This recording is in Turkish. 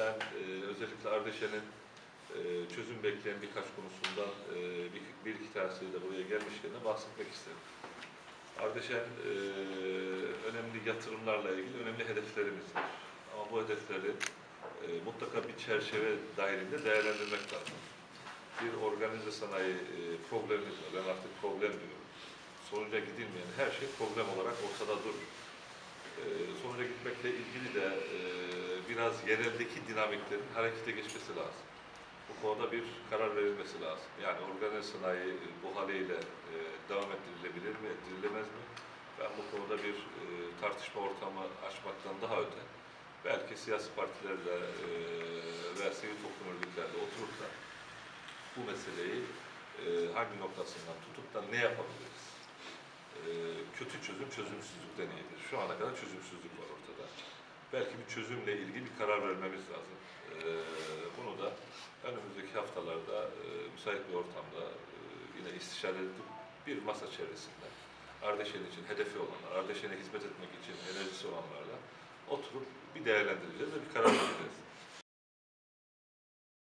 Ben e, özellikle Ardeşen'in e, çözüm bekleyen birkaç konusundan e, bir, bir iki tanesiyle buraya gelmişken de bahsetmek isterim. Ardeşen e, önemli yatırımlarla ilgili önemli hedeflerimiz var. Ama bu hedefleri e, mutlaka bir çerçeve dahilinde değerlendirmek lazım. Bir organize sanayi e, problemimiz var. Ben artık problem diyorum. Sonuca gidilmeyen her şey problem olarak ortada durur. E, sonuca gitmekle ilgili de e, biraz yereldeki dinamiklerin harekete geçmesi lazım. Bu konuda bir karar verilmesi lazım. Yani organize sanayi e, bu haliyle e, devam ettirilebilir mi, ettirilemez mi? Ben bu konuda bir e, tartışma ortamı açmaktan daha öte, belki siyasi partilerle e, ve sivil toplum örgütlerle oturup da bu meseleyi e, hangi noktasından tutup da ne yapabiliriz? E, kötü çözüm çözümsüzlükten iyidir. Şu ana kadar çözümsüzlük var ortada. Belki bir çözümle ilgili bir karar vermemiz lazım. E, bunu da önümüzdeki haftalarda e, müsait bir ortamda e, yine istişare edip bir masa çevresinde Ardeşen için hedefi olanlar, Ardeşen'e hizmet etmek için enerjisi olanlarla oturup bir değerlendireceğiz ve bir karar vereceğiz.